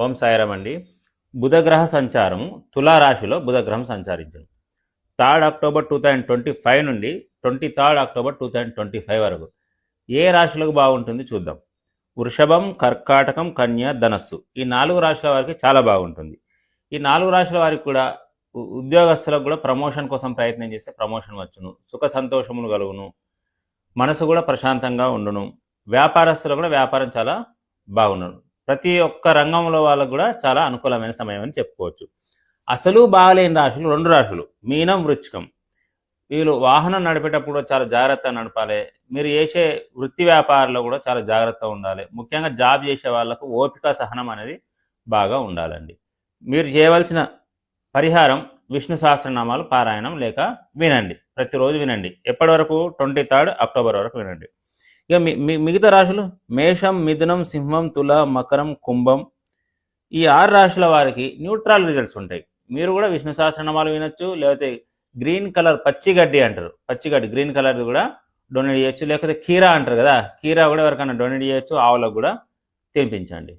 ఓం సాయిరామ్ అండి. బుధగ్రహ సంచారం తులారాశిలో బుధగ్రహం సంచరించింది. Third October two thousand twenty five నుండి twenty third October two thousand twenty five వరకు ఏ రాశులకు బాగుంటుంది చూద్దాం. వృషభం కర్కాటకం కన్య ధనస్సు ఈ నాలుగు రాశుల వారికి చాలా బాగుంటుంది. ఈ నాలుగు రాశుల వారికి కూడా ఉ- ఉద్యోగస్తులకు కూడా ప్రమోషన్ కోసం ప్రయత్నం చేస్తే ప్రమోషన్ వచ్చును. సుఖ సంతోషములు కలుగును. మనసు కూడా ప్రశాంతంగా ఉండును. వ్యాపారస్తులు కూడా వ్యాపారం చాలా బాగున్నాను ప్రతి ఒక్క రంగంలో వాళ్ళకు కూడా చాలా అనుకూలమైన సమయం అని చెప్పుకోవచ్చు. అసలు బాగలేని రాశులు రెండు రాశులు. మీనం వృచ్చికం. వీళ్ళు వాహనం నడిపేటప్పుడు చాలా జాగ్రత్తగా నడపాలి. మీరు చేసే వృత్తి వ్యాపారాల్లో కూడా చాలా జాగ్రత్తగా ఉండాలి. ముఖ్యంగా జాబ్ చేసే వాళ్ళకు ఓపిక సహనం అనేది బాగా ఉండాలండి. మీరు చేయవలసిన పరిహారం విష్ణు సహస్రనామాలు పారాయణం లేక వినండి. ప్రతిరోజు వినండి. ఎప్పటి వరకు? ట్వంటీ థర్డ్ అక్టోబర్ వరకు వినండి. ఇక మి- మిగతా రాశులు? మేషం మిథునం సింహం తుల మకరం కుంభం. ఈ ఆరు రాశుల వారికి న్యూట్రల్ రిజల్ట్స్ ఉంటాయి. మీరు కూడా విష్ణు సహస్రనామాలు వినొచ్చు లేకపోతే గ్రీన్ కలర్ పచ్చిగడ్డి అంటారు. పచ్చిగడ్డి గ్రీన్ కలర్ కూడా డొనేట్ చేయొచ్చు. లేకపోతే కీరా అంటారు కదా కీరా కూడా ఎవరికైనా డొనేట్ చేయొచ్చు ఆవులకు కూడా తినిపించండి.